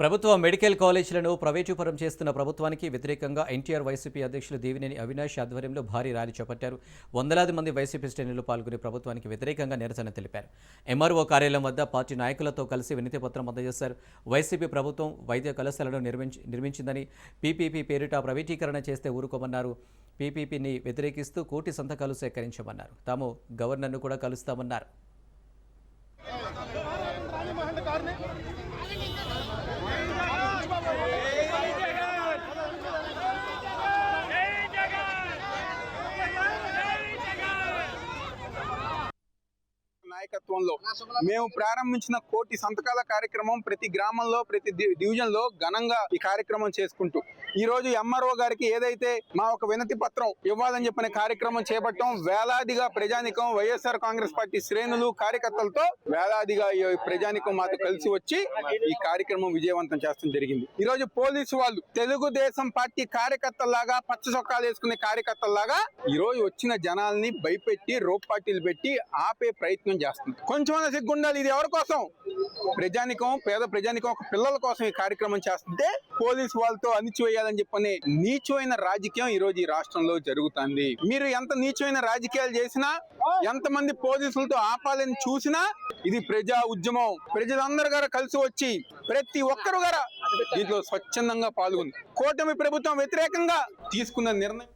ప్రభుత్వ మెడికల్ కాలేజీలను ప్రవేశపరం చేస్తున్న ప్రభుత్వానికి వ్యతిరేకంగా ఎన్టీఆర్ వైసీపీ అధ్యక్షులు దేవినేని అవినాష్ ఆధ్వర్యంలో భారీ ర్యాలీ చేపట్టారు. వందలాది మంది వైసీపీ శ్రేణులు పాల్గొని ప్రభుత్వానికి వ్యతిరేకంగా నిరసన తెలిపారు. ఎంఆర్ఓ కార్యాలయం వద్ద పార్టీ నాయకులతో కలిసి వినతి పత్రం అందజేశారు. వైసీపీ ప్రభుత్వం వైద్య కళాశాలను నిర్మించి నిర్మించిందని పీపీపీ పేరిట ప్రైవేటీకరణ చేస్తే ఊరుకోమన్నారు. పీపీపీని వ్యతిరేకిస్తూ కోటి సంతకాలు సేకరించమన్నారు. తాము గవర్నర్ను కూడా కలుస్తామన్నారు. నాయకత్వంలో. మేము ప్రారంభించిన కోటి సంతకాల కార్యక్రమం ప్రతి గ్రామంలో ప్రతి డివిజన్లో ఘనంగా ఈ కార్యక్రమం చేసుకుంటూ. ఈ రోజు ఎంఆర్ఓ గారికి ఏదైతే మా ఒక వినతి పత్రం ఇవ్వాలని చెప్పిన కార్యక్రమం చేపట్టడం వేలాదిగా ప్రజానికం వైఎస్ఆర్ కాంగ్రెస్ పార్టీ శ్రేణులు కార్యకర్తలతో వేలాదిగా ప్రజానికం మాతో కలిసి వచ్చి ఈ కార్యక్రమం విజయవంతం చేస్తాం జరిగింది. ఈ రోజు పోలీసు వాళ్ళు తెలుగుదేశం పార్టీ కార్యకర్తలాగా పచ్చ చొక్కాలు వేసుకునే కార్యకర్తల్లాగా ఈ రోజు వచ్చిన జనాల్ని భయపెట్టి రోప్ పార్టీలు పెట్టి ఆపే ప్రయత్నం చేస్తుంది కొంచెం సిగ్గుండాలి ఇది ఎవరి కోసం? ప్రజానికం పేద ప్రజానికం ఒక పిల్లల కోసం ఈ కార్యక్రమం చేస్తుంటే పోలీసు వాళ్ళతో చేయాలని చెప్పని నీచమైన రాజకీయం ఈ రోజు ఈ రాష్ట్రంలో జరుగుతుంది. మీరు ఎంత నీచమైన రాజకీయాలు చేసినా ఎంత మంది పోలీసులతో ఆపాలని చూసినా ఇది ప్రజా ఉద్యమం. ప్రజలందరూ గారు కలిసి వచ్చి ప్రతి ఒక్కరు గారా దీంట్లో స్వచ్ఛందంగా పాల్గొంది కూటమి ప్రభుత్వం వ్యతిరేకంగా తీసుకున్న నిర్ణయం.